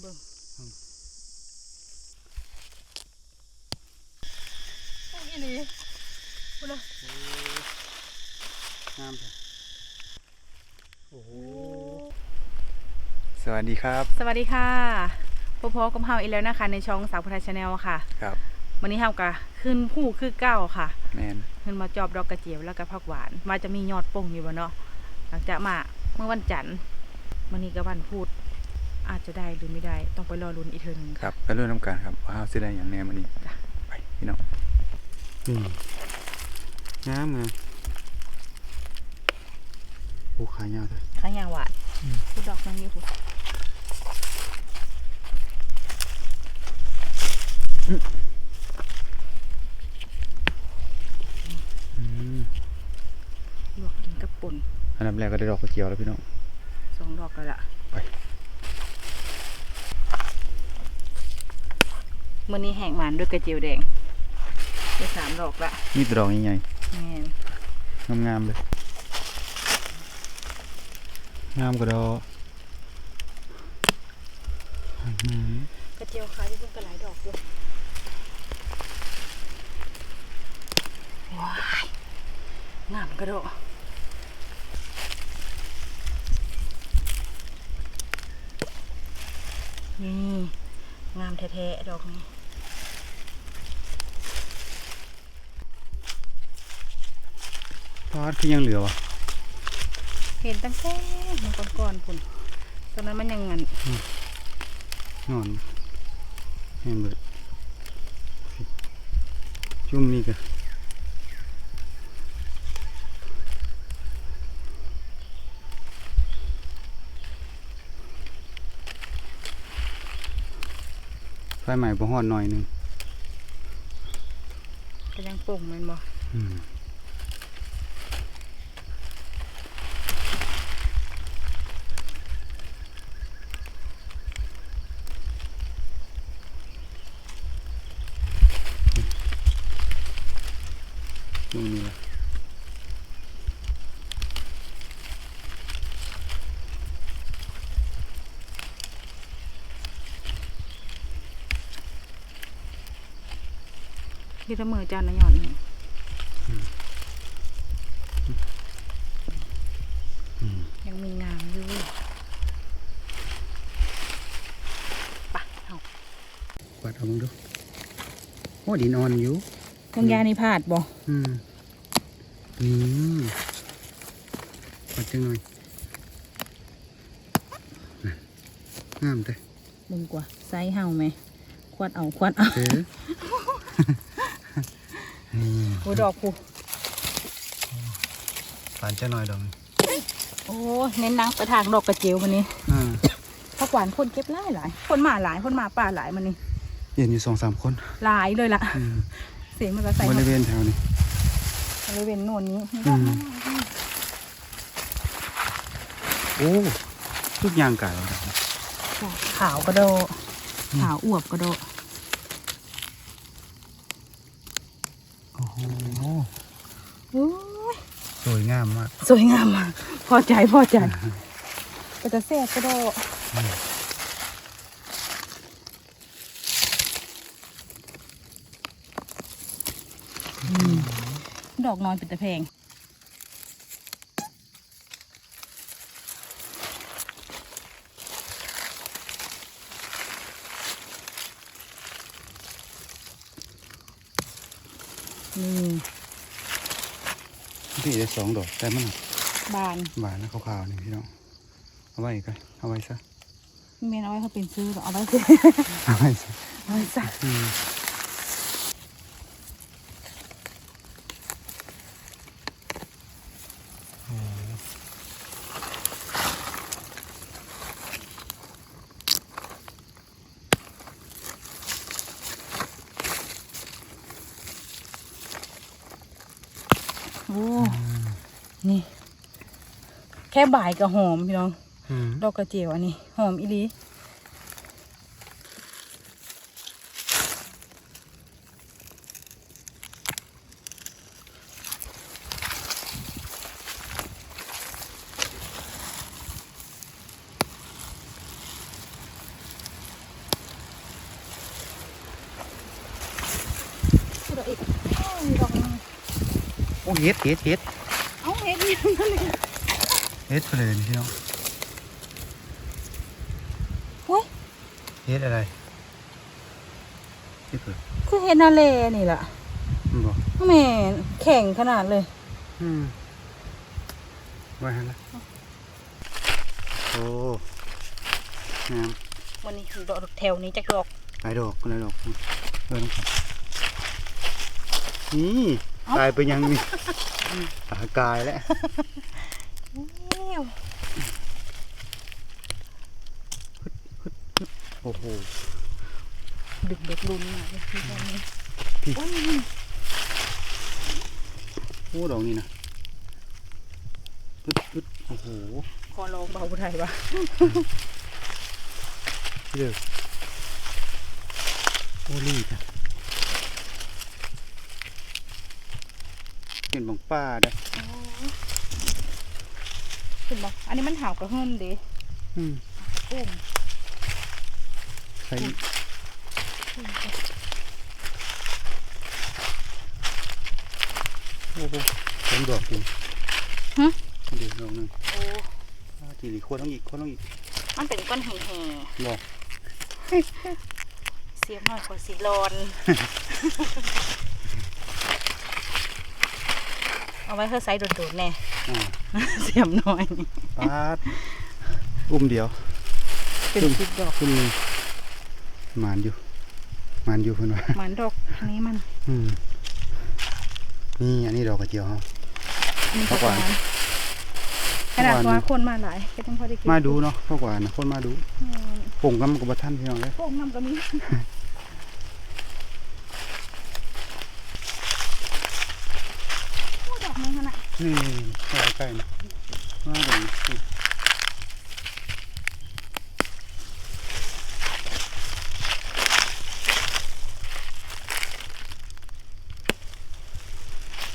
เบิ่งอืมโอ้ยอีหลีพุ่นน่ะงามเลยโอ้โหสวัสดีครับ สวัสดีค่ะพบๆกับเฮาอีกแล้วนะคะ ในช่องสาวพุทธชาแนลค่ะ ครับวันนี้เฮาก็ขึ้นผู้คือเก้าค่ะแมนขึ้นมาจอบดอกกระเจียวแล้วก็ผักหวานมาจะมียอดป่งอยู่บ่เนาะหลังจากมาเมื่อวันจันทร์วันนี้ก็วันพูด อาจจะได้หรือไม่ได้ ต้องไปรอลุ้นอีกเทอหนึงครับไปเรื่องน้ำกันครับว่าสิได้อย่างแน่มันนี่จ้ะไปพี่น้องนี่งามงามโอ้ขายาวเลยข้างยางหวานพูดดอกมันนี่พูดอืมลวกกินกับป่นอันดับแรกก็ได้ดอกกระเจียวแล้วพี่น้องสองดอกก็ละไป มื่อนี้แห้งหมันด้วยกระเจียวแดงได้สามดอกละนี่ดอกใหญ่แม่นๆงามๆเลยงามกระดอกอืมกระเจียวขายที่เพิ่งกระหลายดอกอยู่ว้ายงามกระโดดนี่งามแท้ๆดอกนี้าดคือยังเหลือวะเห็นตั้งแต่มันก่อนๆพุ่นตอนนั้นมันยังงันนอนแห้งเบิดจุ่มนี่ก็ไฟใหม่บ่ฮอดหน่อยหนึงก็ยังโป่งแมันบ่ ที่ละมือจานละหย่อนนี่อืมยังมีงามอยู่ปะเอากวาดเอามึงดูโอ้ดินอ่อนอยู่ตรงยานี่พลาดบ่อืมนี่กวาดจังหน่อยนั่นงามแต่มึงกว่าไซส์เฮาไหม ควัดเอา ควัดเอาเออนี่ โอ้ดอกผูปานจะหน่อยดอกนี่โอ้เน้นนังไปทางดอกกระเจียวมันนี้อ่าผักหวานคนเก็บหลายหลายคนมาหลายคนมาป่าหลายมันนี่เย็นอยู่สองสามคน หลายเลยล่ะอืมเสียงมันก็ใส่บริเวณแถวนี้บริเวณโน่นนี้อืมโอ้ทุกอย่างกายแล้วนะขาวกระโดดขาวอวบกระโดด โอ้โห โอ้ย สวย งามมาก สวยงามมากพอใจพอใจก็จะแซ่บกระโดดอืมดอกนอนเป็นตะเพงนี่ พี่ได้สองดอกแต่มันบานหวานนะขาวๆนี่พี่น้องเอาไว้กันเอาไว้ซะเมนเอาไว้เขาเป็นซื้อหรอเอาไว้ซื้อเอาไว้ซะเอาไว้จ้ะ นี่ แค่บ่ายก็หอมพี่น้องดอกกระเจียวอันนี้ หอมอีลีโอ้เฮ็ดเฮ็ดเฮ็ด เอ้าเฮ็ดอีหยังนั่นนี่เฮ็ดเพลินพี่น้องโอ้ยเฮ็ดอะไรเฮ็ดเผินคือเฮ็ดนาเลนี่ล่ะมันบอกแม่นแข็งขนาดเลย อืมไว้ให้ละโอ้งามวันนี้คือดอกแถวนี้จักดอกหลายดอกหลายดอกเออน้ องครับนี่เอ้าตายไปยังนี่ตายกายแล้วโอ้โหดึกเด็กลุนมาเลยที่ตอนนี้พี่โอ้ยนี่โอ้ดอกนี่นะปึ๊ดปึ๊ดโอ้โหขอลองเบาได้ปะพี่เด้อโอ้รีบอะ เห็นบังป้าได้เห็นบอกอันนี้มันหาวกระเฮินเด้อืมกุ้งใส่โอ้โหสองดอกจริงฮะเดี๋ยวดอกหนึงโอ้อ่าทีนี้ควรต้องอีกควรต้องอีก มันเป็นก้อนแห่บอกๆเสียงหน่อยขอสีร้อน เอาไว้เพื่อไซส์โดดๆแน่อ่า เสียมหน่อยปาดอุ้มเดียว เป็นสิบดอกขึ้นหมานอยู่หมานอยู่เพิ่นว่าหมันดอกอันนี้มันอืมนี่อันนี้ดอกกระเจียวเฮาอันนี้ผักหวาน ขนาดผักหวานว่าคนมาหลายก็ต้องพอได้กินมาดูเนาะเพราะว่านะคนมาดูอืมป่งกันกับท่านพี่น้องเลย พวกน้ำก็มีโอ้ดอก นี้ขนาดนี่เข้ใกล้นะมาดอกนี่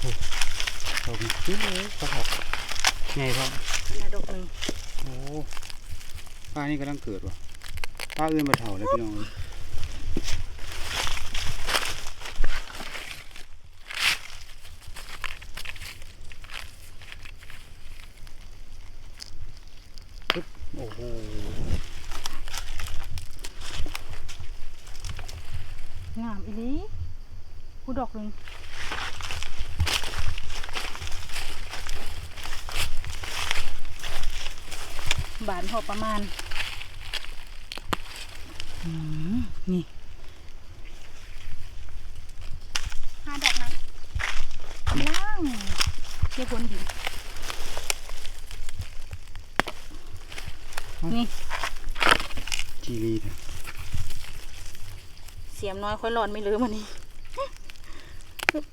โอ้ดอกนี้นเลยกระถบไงครับนาดอกหนึ่งโอ้ป้านี่กำลังเกิดว่ะป้าเอื้อนมาเถ่าเลยพี่น้องเลยปึ๊บโอ้โห งามอีหลีกูดอกหนึ่งบานพอ ประมาณอืมนี่ห้าดอกนั้นกำลังเรียกพ้นดินนี่จีรีเนี่ยเสียมน้อยค่อยร้อนไม่ลืมมันนี่เป็น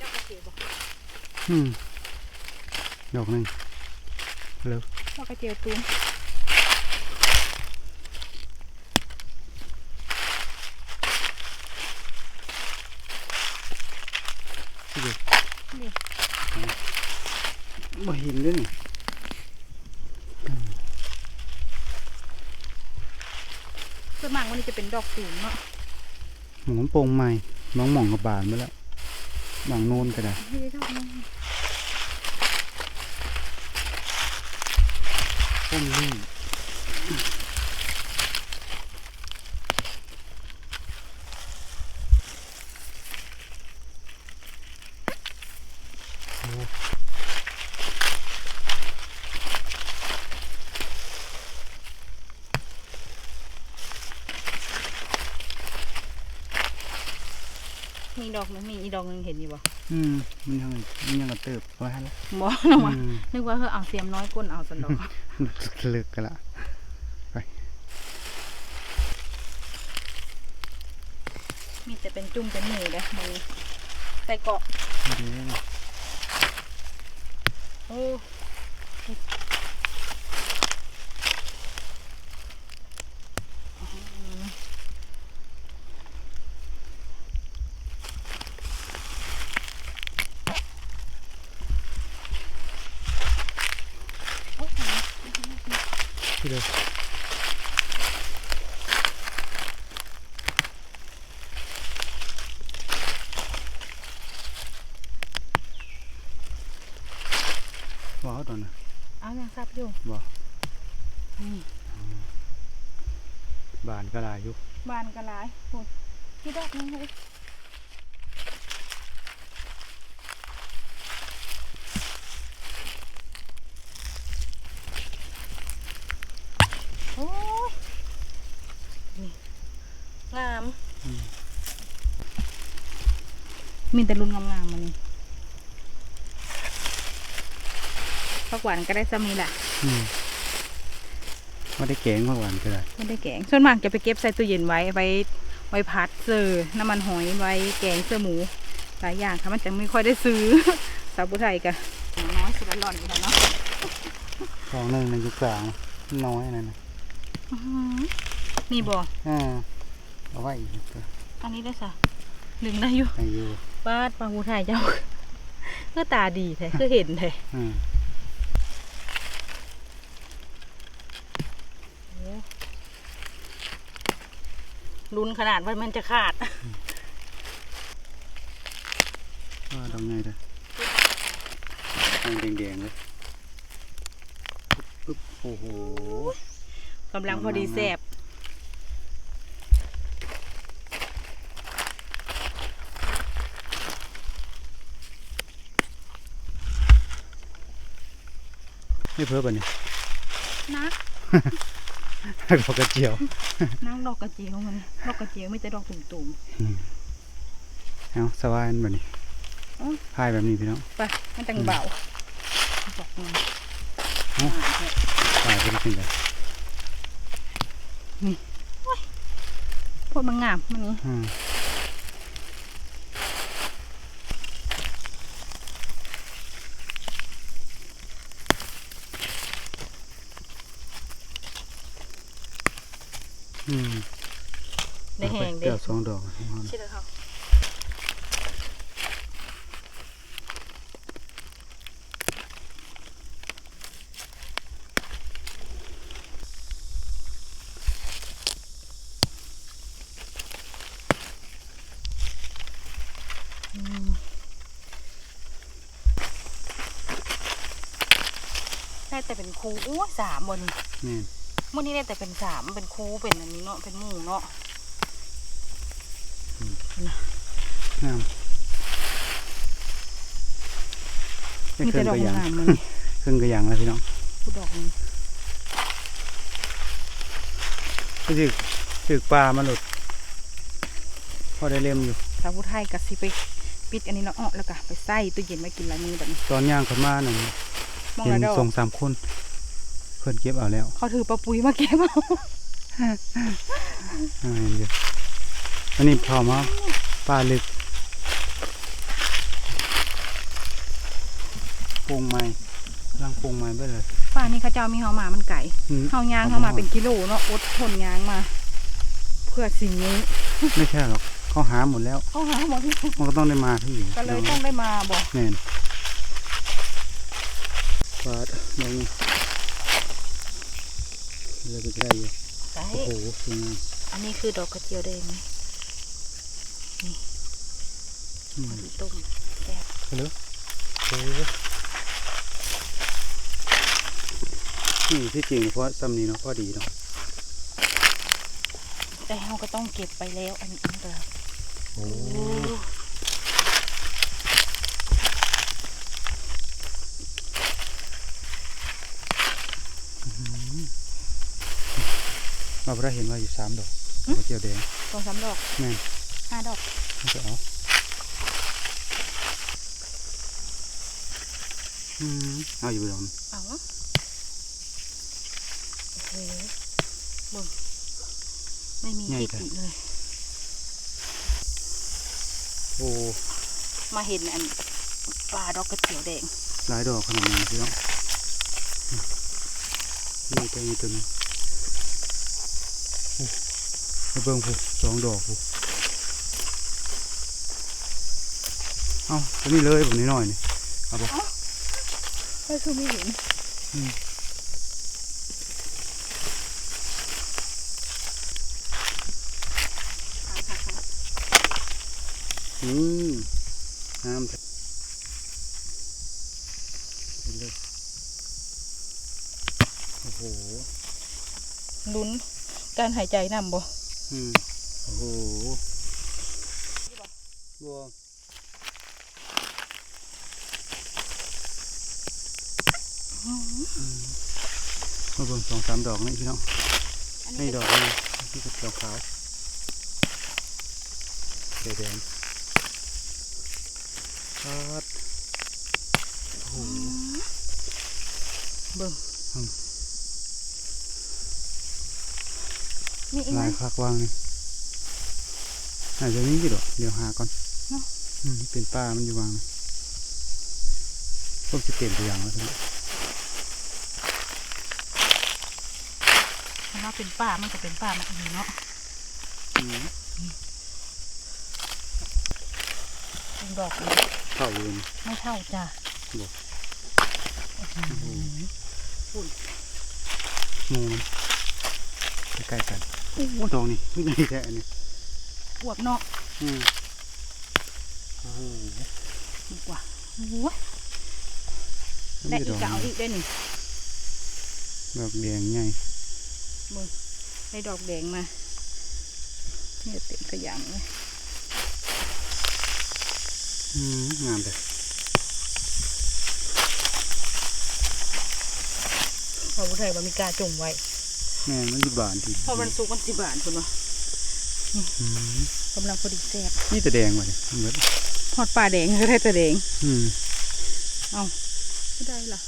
ดอกกระเจียวบอกอืมดอกหนึ่งเร็วดอกกระเจียวตูม พี่เด็ก นี่ บ่เห็นเลยนี่ ส่วนมากวันนี้ จะเป็นดอกสูงเนาะหมูโป่งใหม่ น้องหม่องกับบานไปแล้วบางโน่นก็ได้ไม่ได้ดอกนึงต้นลี่ อกนึงมีอีดอกนึงเห็นอยู่บ่อืมมันยังมันยังกระเติบไว้ให้แล้วบ่นึกว่าอืมนึกว่าเธอเอาเสียมน้อยก้นเอาสันดอกเลิกกันละมีแต่เป็นจุ่มเป็นหมูเลยมันใส่เกาะเดี๋ยวโอ้ เลยว้าวตอนน่ะ เอายัง ซับอยู่บ่นี่บานก็หลายอยู่บานกระลายโหดที่ดอกนึงเลยโอ้ยนี่งาม มีแต่รุ่นงามๆมานี่ กหวานก็ได้ซ้ำนี้แหละไม่ได้แกงมากหวานก็ได้ไม่ได้แกงส่วนมากจะไปเก็บใส่ตู้เย็นไว้ไว้ไว้พัดเซอร์น้ำมันหอยไว้แกงเสื้อหมูหลายอย่างค่ะมันจะไม่ค่อยได้ซื้อสาวผู้ไทยกะน้อยสุดหล่อนอยู่แล้วเนาะสองหนึ่งในยุคกลางน้อยนั่นนะนี่บ่อ่าเอาไว้อีกอันนี้ได้สะลึงได้อยู่ให้อยู่ป้าดปลาผู้ไทยเจ้าก็ตาดีแท้ก็เห็นแท้ อืม ลุ้นขนาดว่ามันจะขาดว่าดอกไงเด้อทางแดงๆเลยปึ๊บโอ้โหกำลังพอดีแซ่บไม่เพิ่มป่ะเนี่ยนัก ดอกกระเจียวนักดอกกระเจียวมันดอกกระเจียวไม่แต่ดอกตุ่มเอาสวายอันแบบนี้อ๋อพายแบบนี้พี่น้องๆไปมันจังเบาดอกนึงเอ้าพายเป็นสิ่งใดพวกมันงามมันนี้ อืมอืม ได้แหงเดี๋เด้ยวสองดอกของเราใช่เลยค่ะอืมได้แต่เป็นครูอ้วสามบนนี่เมื่อนี้ได้แต่เป็นสามเป็นครูเป็นอันนี้เนาะเป็นหมู่เนาะงามได้มีเครื่แต่องดอกกระยังงามมันเครื่องกระยังแล้วพี่น้องพูดดอกนี้ก็ถือถือปลามาหลุดพอได้เล่มอยู่สาวผู้ไทยกับสิไปปิดอันนี้เนาะอ้อแล้วก็ไปใส่ตู้เย็นไว้กินลายมือแบบนี้ตอนย่างคนมาหนึ่งมองเห็นแล้วดอกสองสามคน เพื่อนเก็บเอาแล้วเขาถือปลาปุยมาเก็บเอาอ่าเห็นอยู่อันนี้พอมาปลาลึกปรุงไม้กำลังปรุงไม้ไปเลยป่านนี้เขาเจ้ามีเฮามามันไก่อืมเฮายางเฮามาเป็นกิโลเนาะอดทนยางมา เพื่อสิ่งนี้ ไม่ใช่หรอกเขาหาหมดแล้วเขาหาหมดที่มันก็ต้องได้มาที่ก็เลยต้องได้มาบอกแน่นปลาลง เลยก็ได้อยู่ไก่โอ้โหสวยงามอันนี้คือดอกกระเจียวแดงไหมอืมต้มแซ่บไปเลยโอ้โหนี่ที่จริงเพราะซ้ำนี้เนาะพอดีเนาะแต่เฮาก็ต้องเก็บไปแล้วอันนี้เด้อโอ้ โอ้เราได้เห็นว่าอยู่สามดอกดอกกระเจียวแดงสองสามดอกแม่นห้าดอกไม่จะเอาอืมเอาอยู่ดอกนึงเอาโอ้โหเบิ่งไม่มีที่ติเลย โอ้ มาเห็นอันปลาดอกกระเจียวแดงหลายดอกขนาดนี้พี่น้องนี่แต่มีตัวนึงโอ้ไป เบิ่งผู้สองดอกผู้เอาตัวนี้เลยผมนี้หน่อยนี่เอาปะก็คือม่เห็นอืมน้ำเลยโอ้โหลุ้นการหายใจนำบ่ อืมโอ้โหบัวมาเบิ่งสองสามดอกนี่พี่น้องอันนี่นี้ดอกนี่นี่ก็ดอกขาวแดงๆครับโอ้โหเบิ่ง อื มมีอีกไหม ลายคักวางนี่อาจจะมีกี่ดอกเดี๋ยวหาก่อนเนาะ อืมเป็นป้ามันอยู่วางนี่พวกจะเปลี่ยนตัวอย่างแล้วทีนี้ถ้าเป็นป่ามันก็เป็นป่ามันอีเนาะอืมเป็นดอกนี้เข้าอยู่นี่ไม่เท่าจ้ะบอกฝุ่นหมูมันใกล้ๆกัน โอ้โหดอกนี่ไม่ได้แท้อันนี้อวบเนาะอืมโอ้โหดีกว่าโอ้ยได้มีอีกดก็เอาอีกได้นี่ดอกแดงใหญ่มึงได้ดอกแดงมาเนี่ยเต็มกระหยังเลยอืมงามเลยพอบุไทยบามีกล้าจงไว้ แม่นมันอยู่บานทีพอมันสุกมันสิบาทคุณวะอืมกำลังพอดีแซ่บนี่แต่แดงว่ะเนี่ยมันเบิดทอดปลาแดงก็ได้แต่แดง อืมเอาไม่ได้ล่ะ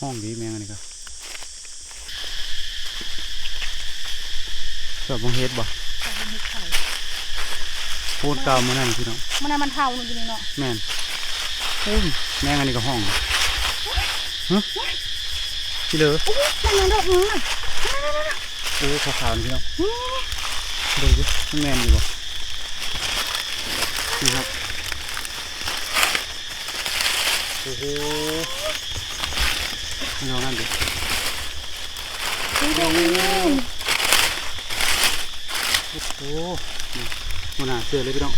ห้องดีแมงอันนี้ก็ชอบมองเฮ็ดบ่ปลาเฮ็ดไข่โคตรเก่ามานั่นพี่น้องมันน่ะมันเท่านึงอยู่นี่เนาะแม่นโอ้ยแมงอันนี้ก็ห้องฮะ พี่เหลือโอ้ยมันยังดอกนึงอะโอ้ยขาวๆนี่พี่น้องดูดิมันแม่นอยู่บ่นี่ครับโอ้โหนี่ลองนั่นดิสีแดงนี่โอ้โหนี่มันหนาเสือเลยพี่น้อง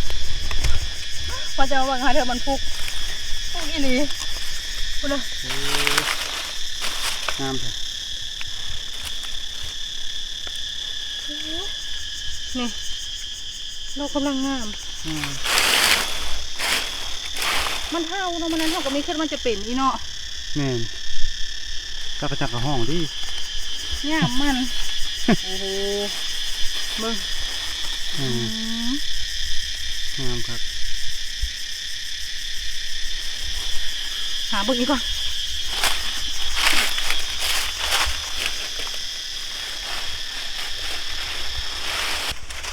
พอจะมาบังหาเธอมันฟุกฟุกอีหลีคุณเลยโอ้ งามแท้นี่เรากำลังงามอืมมันเท่าเนาะมันนั้นเท่ากับมีขึ้นมันจะเป็นอีเนาะแม่นจักรจักรกับห้องดิงามมัน โอ้โหเบิ่งอือืมมงามครับ หาเบิ่งอีกก่อน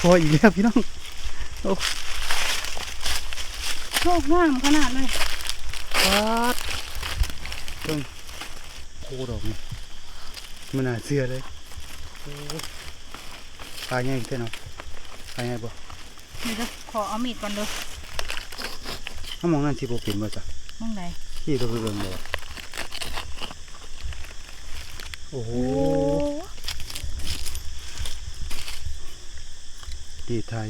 โอ้ยอีกแล้วพี่น้องโอ้โชคงามขนาดเลยวัดเพิ่งโคดอกนี่มันหนาเสือเลยโอ้ปลาใหญ่เท่าเนาะปลาใหญ่บ่นี่เด้อขอเอามีดก่อนเด้อถ้ามองนั่นสิบ่เป็นบ่จ้ะมองไหนที่ตัวเบิ่งบ่โอ้โห ดีไทย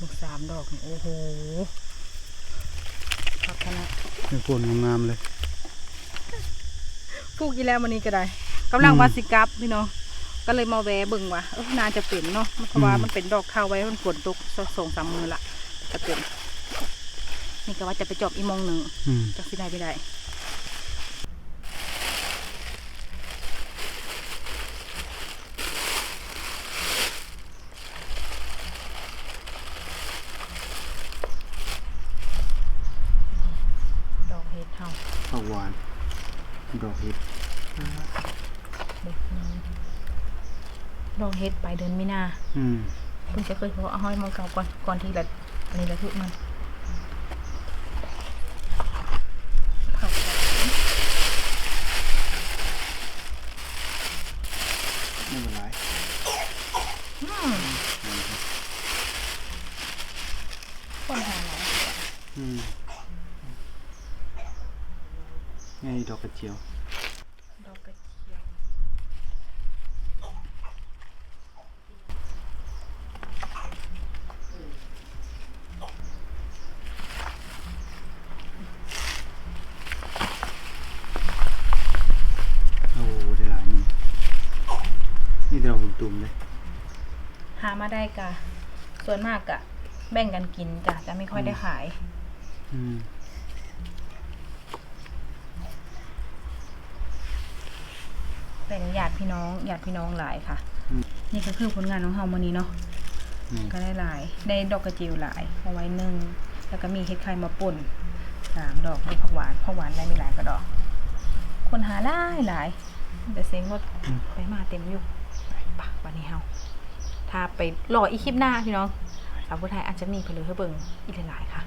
ลูกสามดอกนี่โอ้โหพักขนาดเป็นคนงามๆเลยปลูกอีแล้วมันนี้ก็ได้กำลังอืมวาสิกลับพี่น้องก็เลยมาแวะเบิ่งว่าเออน่าจะเป็นเนาะเพราะว่าอืมมันเป็นดอกข้าวไว้มันฝนตกสองสามมือละจะเป็นนี่ก็ว่าจะไปจอบอีโมงหนึ่งอืมจักสิได้ไม่ได้ดอกเห็ดเฮา ข้าวหวานดอกเห็ด ดอกเห็ดไปเดินไม่นา อืม จะเคยพอเอาห้อยมองเก่าก่อนก่อนที่ละอันนี้ละทุกมันเข้าไม่เป็นไรอืมคนหาหลายอืมไงดอกกระเจียว ตุ่มเลยหามาได้กะ ส่วนมากกะ แบ่งกันกินจ้ะจะไม่ค่อยได้ขาย อืมเป็นญาติพี่น้องญาติพี่น้องหลายค่ะ นี่ก็คือผลงานของเฮามื้อนี้เนาะนี่ก็ได้หลาย ได้ดอกกระจิวหลายเอาไว้หนึ่งแล้วก็มีเห็ดไข่มาป่นสามดอกมีผักหวานผักหวานได้ไม่หลายก็ดอก คนหาหลายหลายแต่เซ็งรถไปมาเต็มอยู่ไปะวันนี้เฮาถ้าไปรออีกคลิปหน้าพี่น้องสาวผู้ไทยอาจจะมีเพลือให้เบิ่งอีกหลายๆค่ะ